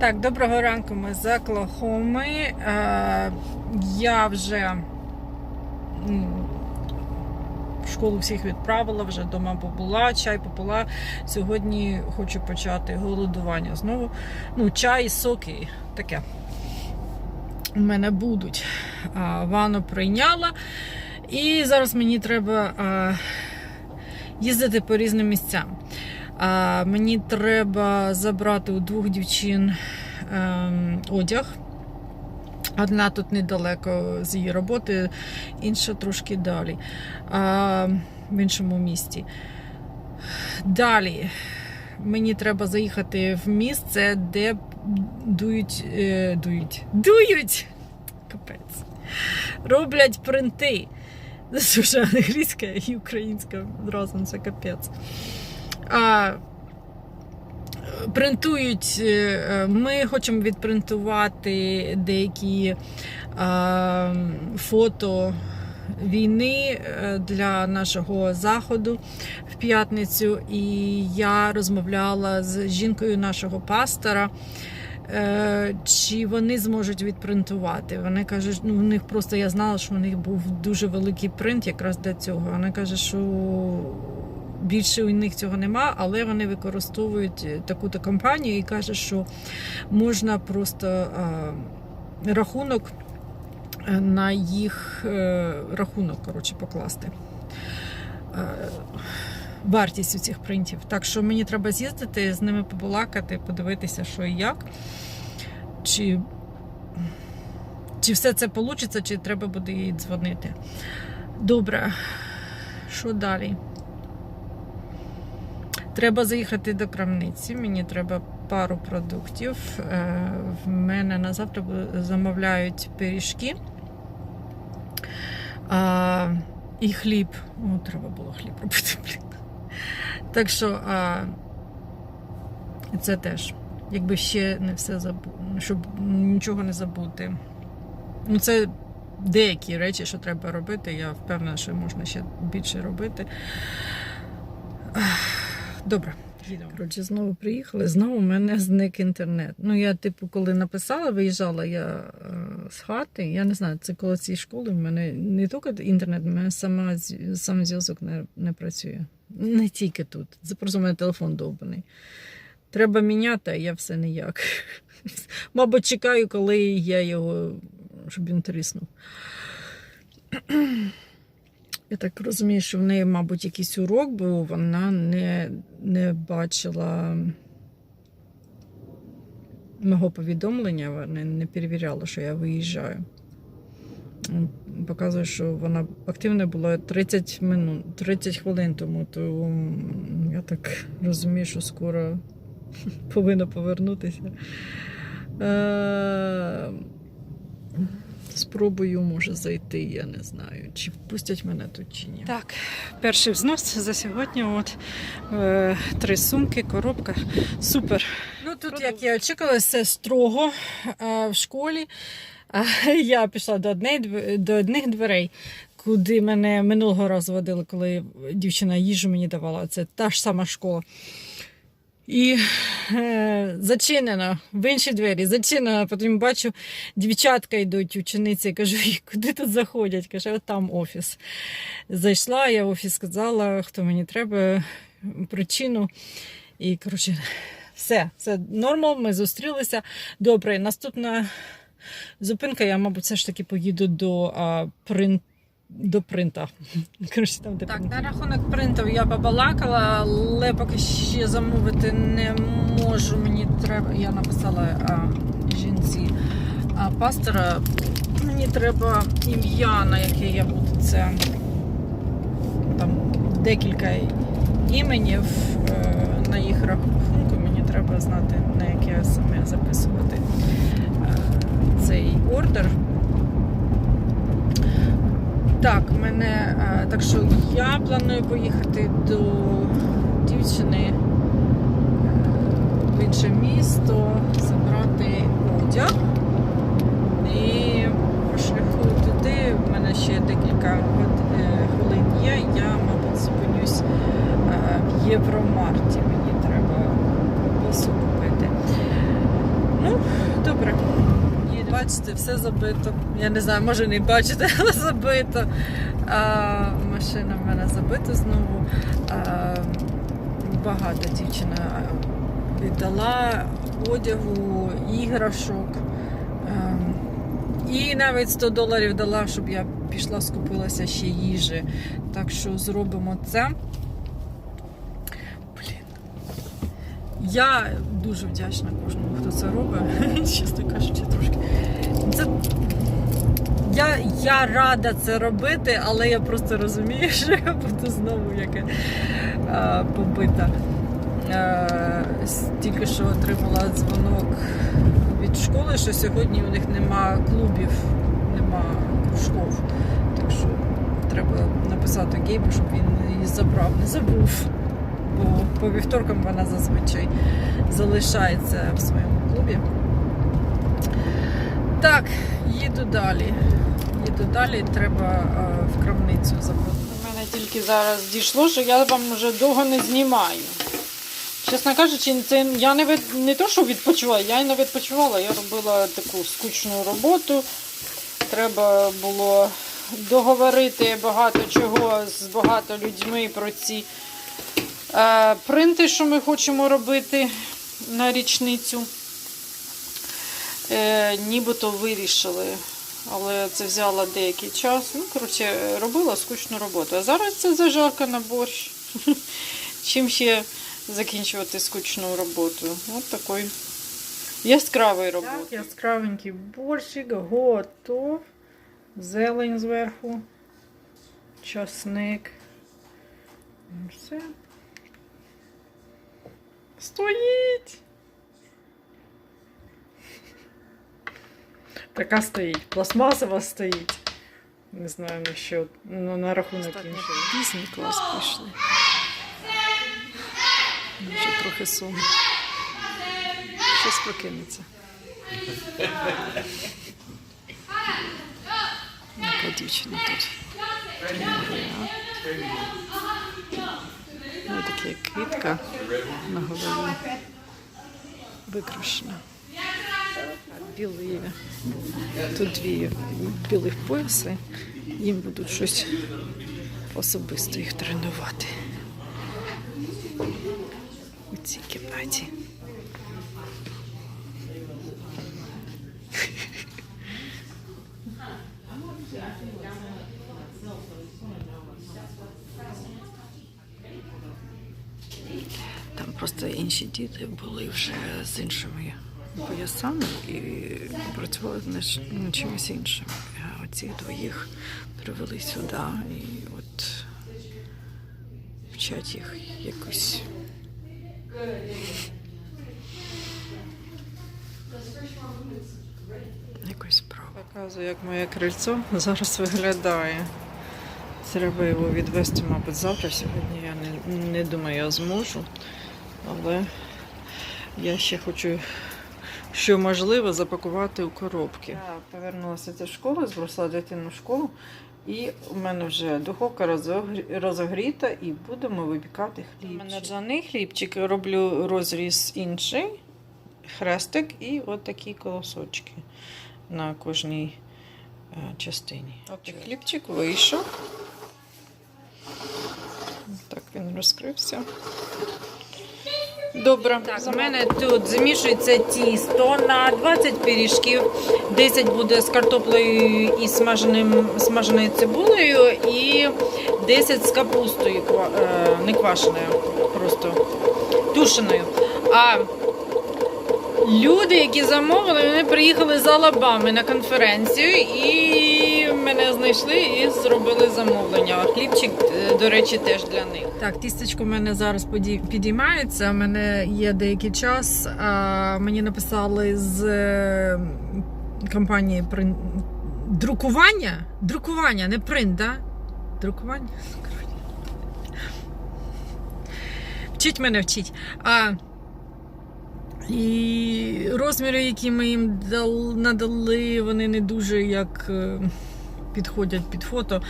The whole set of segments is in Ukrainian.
Так, доброго ранку. Ми з Оклахоми. Е, я вже в школу всіх відправила, вже вдома побула, чай попила. Сьогодні хочу почати голодування знову. Ну, чай, соки, таке. У мене будуть. А, ванну прийняла. І зараз мені треба а, їздити по різним місцям. А, мені треба забрати у двох дівчин ем, одяг. Одна тут недалеко з її роботи, інша трошки далі, а, в іншому місті. Далі мені треба заїхати в місце, де дують, е, дують, дують, капець, роблять принти. Це вже англійська і українська разом це капець. А, принтують, е, ми хочемо відпринтувати деякі а, фото війни е, для нашого заходу в п'ятницю. І я розмовляла з жінкою нашого пастора. е, Чи вони зможуть відпринтувати? Вони кажуть, ну у них просто я знала, що у них був дуже великий принт якраз для цього. Вона каже, що більше у них цього нема, але вони використовують таку-то компанію і каже, що можна просто рахунок е, на їх е, рахунок коротше, покласти. Е, Вартість у цих принтів. Так що мені треба з'їздити, з ними побалакати, подивитися, що і як. Чи, чи все це вийде, чи треба буде їй дзвонити. Добре, що далі? Треба заїхати до крамниці. Мені треба пару продуктів. Е, В мене на завтра замовляють пиріжки. І хліб. О, треба було хліб робити. Блін. Так що це теж. Якби ще не все забути, щоб нічого не забути. Ну, це деякі речі, що треба робити. Я впевнена, що можна ще більше робити. Добре. Коротше, знову приїхали, знову в мене зник інтернет. Ну, я, типу, коли написала, виїжджала я е, з хати. Я не знаю, це коли цієї школи в мене не тільки інтернет, в мене сама, сам зв'язок не, не працює. Не тільки тут. Це просто в мене телефон довбаний. Треба міняти, а я все ніяк. Мабуть, чекаю, коли я його, щоб він тріснув. Я так розумію, що в неї, мабуть, якийсь урок, бо вона не, не бачила мого повідомлення, вона не перевіряла, що я виїжджаю. Показує, що вона активна була 30 минут, 30 хвилин тому, то я так розумію, що скоро повинна повернутися. Е, Спробую, може, зайти, я не знаю, чи впустять мене тут чи ні. Так, перший взнос за сьогодні. От е, три сумки, коробка. Супер. Ну тут, як я очікувала, все строго е, в школі. А я пішла до, однієї, до одних дверей, куди мене минулого разу водили, коли дівчина їжу мені давала. Це та ж сама школа. І е, зачинено в інші двері, зачинено. Потім бачу, дівчатка йдуть, учениці. Кажу, «Ій, куди тут заходять? Каже, от там офіс. Зайшла, я в офіс сказала, хто мені треба, причину. І, коротше, все, все нормал, ми зустрілися. Добре, наступна зупинка, я, мабуть, все ж таки поїду до а, прин... до принта. Коротше, там, де так, на рахунок принтів я побалакала, але поки ще замовити не можу. Мені треба. Я написала а, жінці а, пастора. Мені треба ім'я, на яке я буду це там декілька іменів е, на їх рахунку. Мені треба знати, на яке саме записувати е, цей ордер. Так, мене, е, так що я планую поїхати до дівчини е, в інше місто, забрати одяг. І по шляху туди в мене ще декілька е, хвилин є. Я, мабуть, зупинюсь в Євромарті. Мені треба ковбасу купити. Ну, Добре. Бачите, все забито. Я не знаю, може не бачите, але забито. А, машина в мене забита знову. А, багато дівчина віддала одягу, іграшок. І навіть 100 доларів дала, щоб я пішла, скупилася ще їжі. Так що зробимо це. Блін. Я дуже вдячна кожному, хто це робить. Чесно кажучи, трошки. Це... Я, я рада це робити, але я просто розумію, що я буду знову яке побита. Е, тільки що отримала дзвонок від школи, що сьогодні у них нема клубів, нема кружков. Так що треба написати Гейбу, щоб він її забрав, не забув. Бо по вівторкам вона зазвичай залишається в своєму клубі. Так, їду далі. Їду далі, треба е, в крамницю заходити. У мене тільки зараз дійшло, що я вам вже довго не знімаю. Чесно кажучи, це я не від, не то, що відпочивала, я й не відпочивала. Я робила таку скучну роботу. Треба було договорити багато чого з багато людьми про ці е, принти, що ми хочемо робити на річницю. Е, нібито вирішили але це взяло деякий час. Ну, коротше, робила скучну роботу. А зараз це зажарка на борщ. Чим ще закінчувати скучну роботу? От такий яскравий роботи. Так, яскравенький борщик готов. Зелень зверху. Часник. Ну, Все. Стоїть. Така стоїть. Пластмасова стоїть. Не знаю на що. Ну, на рахунок іншого. Пісні клас пішли. Вже трохи сумно. Щось прокинеться. Яка дівчина тут. Ось така квітка на голові. Викрашена. Білі. Тут дві білих пояси. Їм будуть щось особисто їх тренувати. У цій кімнаті. Там просто інші діти були вже з іншими поясами і працювали над чимось іншим. А оці двоїх привели сюди і от вчать їх якусь. Якусь справу. Показую, як моє крильцо зараз виглядає. Треба його відвести, мабуть, завтра. Сьогодні я не, не думаю, я зможу. Але я ще хочу, що можливо, запакувати у коробки. Я повернулася зі школи, збросила дитину в школу. І у мене вже духовка розогрі- розогріта і будемо випікати хліб. У мене ржаний хлібчик, роблю розріз інший, хрестик і от такі колосочки на кожній е, частині. От хлібчик вийшов. Так він розкрився. Добре. Так, у мене тут замішується тісто на 20 пиріжків. 10 буде з картоплею і смаженим, смаженою цибулею, і 10 з капустою, е, не квашеною, просто тушеною. А люди, які замовили, вони приїхали з Алабами на конференцію і мене знайшли і зробили замовлення. Хлібчик, е, до речі, теж для них. Так, тістечко в мене зараз підіймається. У мене є деякий час. Мені написали з е, компанії прин... друкування. Друкування, не принт, да? Друкування? Вчить мене вчить. А, і розміри, які ми їм надали, вони не дуже як е, підходять під фото.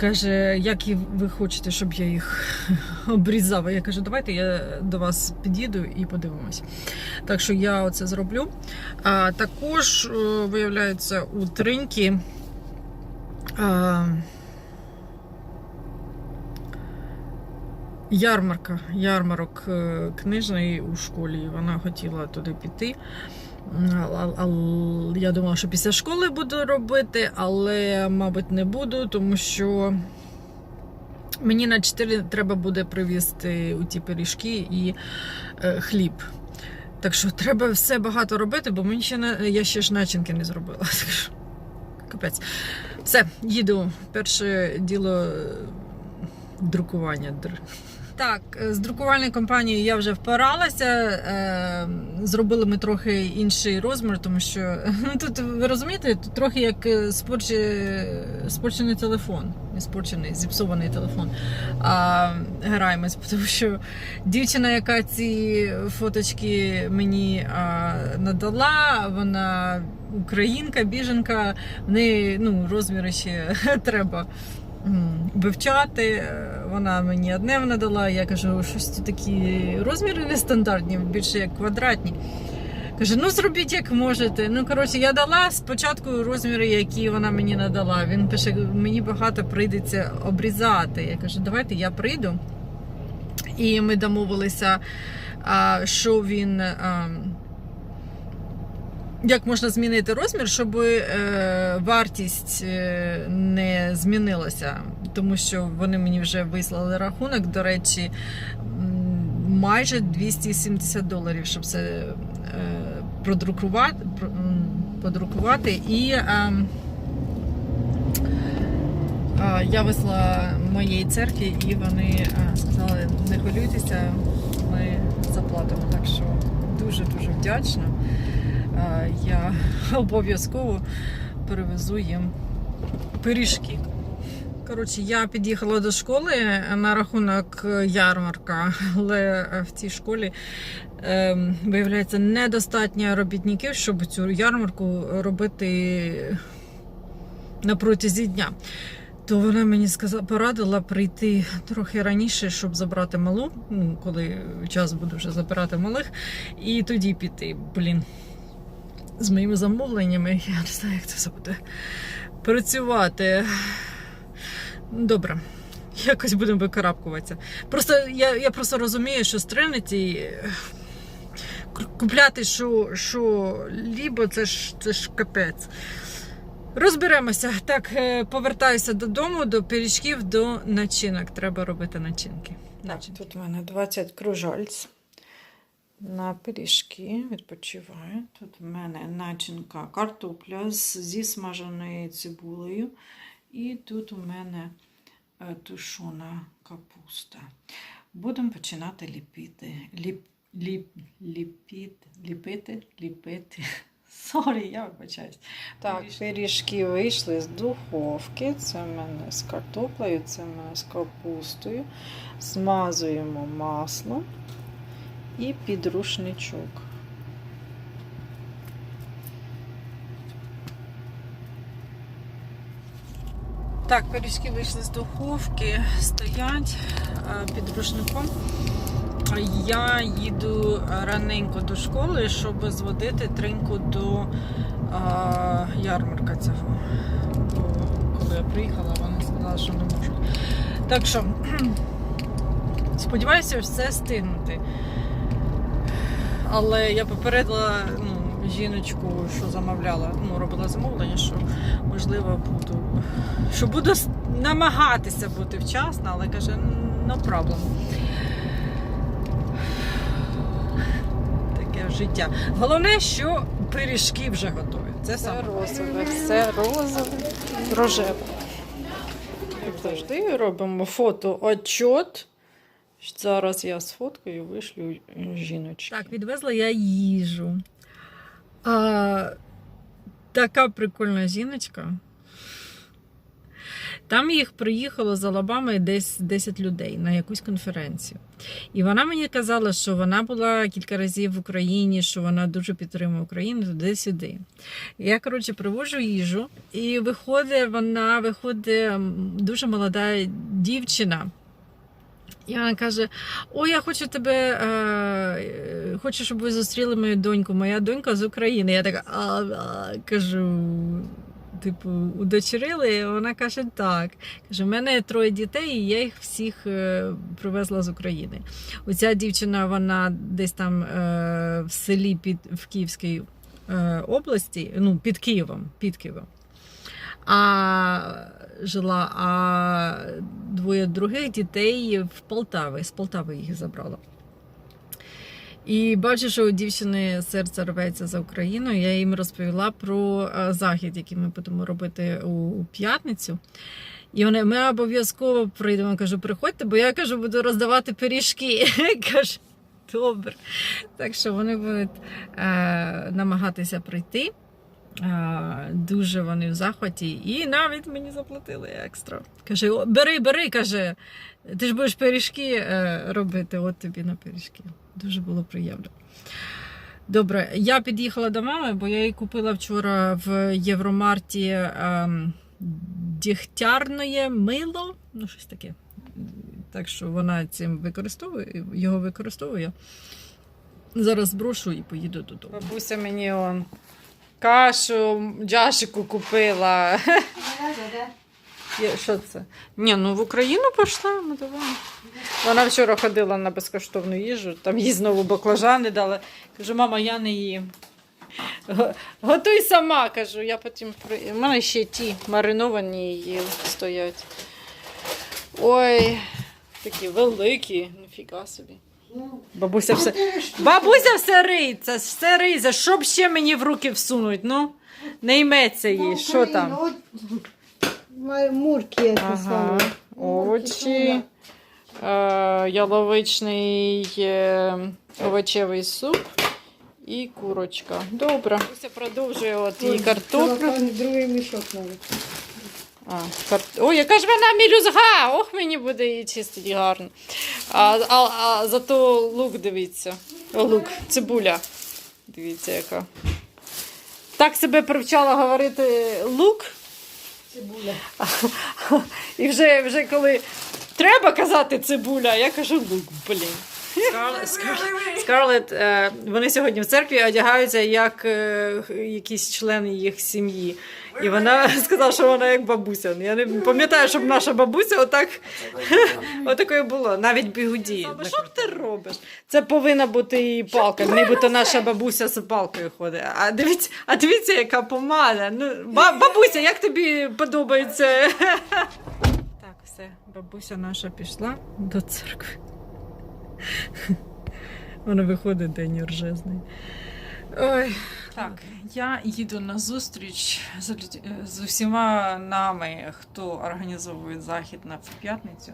Каже, як ви хочете, щоб я їх обрізала. Я кажу, давайте я до вас під'їду і подивимось. Так що я оце зроблю. А також, е, виявляється, у Триньки. А, ярмарка, ярмарок е, книжний у школі. Вона хотіла туди піти. Я думала, що після школи буду робити, але, мабуть, не буду, тому що мені на 4 треба буде привезти у ті пиріжки і е, хліб. Так що треба все багато робити, бо мені ще не, я ще ж начинки не зробила. Капець. Все, їду. Перше діло е, друкування. Так, е, з друкувальною компанією я вже впоралася. Е, зробили ми трохи інший розмір, тому що ну, тут ви розумієте, тут трохи як е, спорчений телефон. Не спорчений, зіпсований телефон. А граємось, тому що дівчина, яка ці фоточки мені а, надала, вона українка, біженка, в неї ну, розміри ще треба вивчати. Вона мені одне надала, я кажу, щось тут такі розміри нестандартні, більше як квадратні. Каже, ну зробіть як можете. Ну, коротше, я дала спочатку розміри, які вона мені надала. Він пише, мені багато прийдеться обрізати. Я кажу, давайте я прийду. І ми домовилися, що він. Як можна змінити розмір, щоб е, вартість е, не змінилася, тому що вони мені вже вислали рахунок. До речі, майже 270 доларів, щоб це е, продрукувати, подрукувати. І е, е, я вислала моєї церкві, і вони е, сказали: не хвилюйтеся, ми заплатимо. Так що дуже дуже вдячна. Я обов'язково перевезу їм пиріжки. Коротше, я під'їхала до школи на рахунок ярмарка, але в цій школі ем, виявляється недостатньо робітників, щоб цю ярмарку робити на протязі дня. То вона мені сказала, порадила прийти трохи раніше, щоб забрати малу, ну, коли час буде вже забирати малих, і тоді піти. Блін, з моїми замовленнями, я не знаю, як це все буде працювати. Добре, якось будемо викарабкуватися. Просто я, я просто розумію, що з Тринity купляти що, що лібо, це ж, це ж капець. Розберемося. Так, е, повертаюся додому, до пиріжків, до начинок. Треба робити начинки. начинки. Тут у мене 20 кружальць на пиріжки. Відпочиваю. Тут у мене начинка картопля зі смаженою цибулею. І тут у мене е, тушона капуста. Будемо починати ліпити. Ліп, ліп, ліпіти, ліпити, ліпити. Сорі, я вибачаюсь. Так, пиріжки вийшли з духовки. Це в мене з картоплею, це в мене з капустою. Змазуємо маслом і під рушничок. Так, пиріжки вийшли з духовки, стоять е, під рушником. Я їду раненько до школи, щоб зводити триньку до а, ярмарка цього. Бо коли я приїхала, вони сказали, що не можуть. Так що, сподіваюся, все стигнути. Але я попередила ну, жіночку, що замовляла, ну, робила замовлення, що можливо буду, що буду намагатися бути вчасно, але каже, no problem. Таке життя. Головне, що пиріжки вже готові. Це саме розове, все розове, рожеве. Завжди робимо фото отчот. Зараз я сфоткаю, вишлю жіночки. Так, відвезла я їжу. А, така прикольна жіночка. Там їх приїхало за лабами десь 10 людей на якусь конференцію. І вона мені казала, що вона була кілька разів в Україні, що вона дуже підтримує Україну туди-сюди. Я, коротше, привожу їжу, і виходить, вона виходить дуже молода дівчина. І вона каже: О, я хочу тебе, е, хочу, щоб ви зустріли мою доньку. Моя донька з України. Я така а, а, кажу. Типу, удочерили, вона каже, так. Каже, в мене троє дітей, і я їх всіх е, привезла з України. Оця дівчина, вона десь там е, в селі під в Київській е, області, ну, під Києвом, під Києвом. А жила, а двоє других дітей в Полтаві, з Полтави їх забрала. І бачу, що у дівчини серце рветься за Україну. Я їм розповіла про е, захід, який ми будемо робити у, п'ятницю. І вони, ми обов'язково прийдемо. Кажу, приходьте, бо я кажу, буду роздавати пиріжки. Кажу, добре. Так що вони будуть е, намагатися прийти. Е, Дуже вони в захваті, і навіть мені заплатили екстра. Каже: бери, бери, каже, ти ж будеш пиріжки е, робити, от тобі на пиріжки. Дуже було приємно. Добре, я під'їхала до мами, бо я їй купила вчора в Євромарті ем, дігтярне мило, ну щось таке. Так що вона цим використовує, його використовує. Зараз зброшу і поїду додому. Бабуся мені он кашу джашику купила. Є- Що це? Ні, ну в Україну пішла, ну давай. Вона вчора ходила на безкоштовну їжу, там їй знову баклажани дали. Кажу, мама, я не їм. Готуй сама, кажу. Я потім. У мене ще ті мариновані її стоять. Ой, такі великі, ніфіга собі. Бабуся все. Бабуся все риється, все риється. Що б ще мені в руки всунуть? Ну, не йметься їй. Що там? Мурки Ага. Овочі, е, яловичний е, овочевий суп і курочка. Добре. Бабуся продовжує от її картоплю. Другий мішок навіть. А, кар... Ой, яка ж вона мілюзга! Ох, мені буде її чистити гарно. А, а, а зато лук дивіться. О, лук, цибуля. Дивіться, яка. Так себе привчала говорити лук. Цибуля. І вже, вже коли треба казати цибуля, я кажу лук, блін. Скарлет, е, вони сьогодні в церкві одягаються як е, якісь члени їх сім'ї. І вона сказала, що вона як бабуся. Я не пам'ятаю, щоб наша бабуся отак отакою було. Навіть бігуді. Що ти робиш? Це повинна бути і палка. Нібито наша бабуся з палкою ходить. А дивіться, а дивіться, яка помада. Ну, бабуся, як тобі подобається? Так, все, бабуся наша пішла до церкви. Вона виходить день ржезний. Ой. Так, я їду на зустріч з, з усіма нами, хто організовує захід на п'ятницю.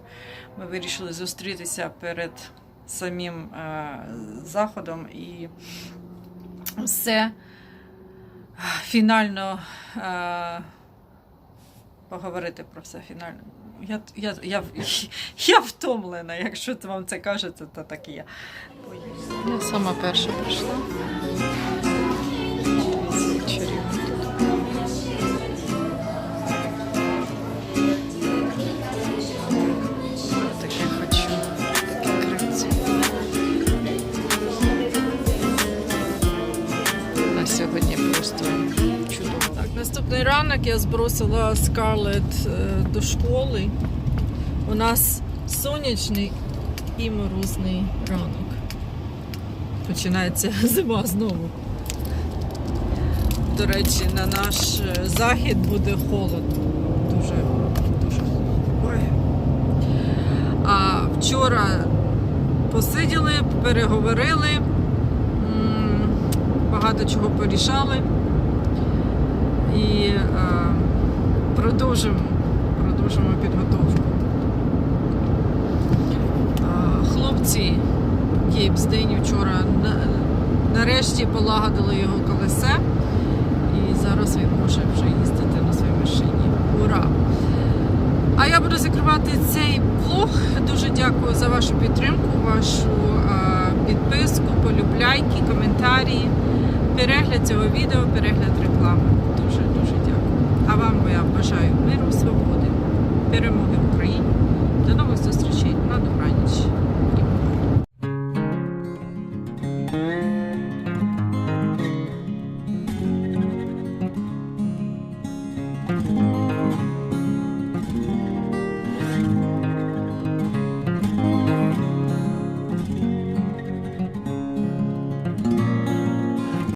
Ми вирішили зустрітися перед самим е, заходом і все е, фінально е, поговорити про все фінально. Я, я, я, я втомлена, якщо вам це кажеться, то так і я. Я сама перша прийшла. Наступний ранок я збросила Скарлет е, до школи. У нас сонячний і морозний ранок. Починається зима знову. До речі, на наш е, захід буде холодно. Дуже, дуже. Ой. А вчора посиділи, переговорили, багато чого порішали. І е, продовжимо, продовжимо підготовку. А, Хлопці Гейб з вчора на- нарешті полагодили його колесе, і зараз він може вже їздити на своїй машині. Ура! А я буду закривати цей влог. Дуже дякую за вашу підтримку, вашу е, підписку, полюбляйки, коментарі, перегляд цього відео, перегляд реклами. Дуже дуже дякую. А вам я бажаю миру, свободи, перемоги в Україні. До нових зустрічей на добраніч.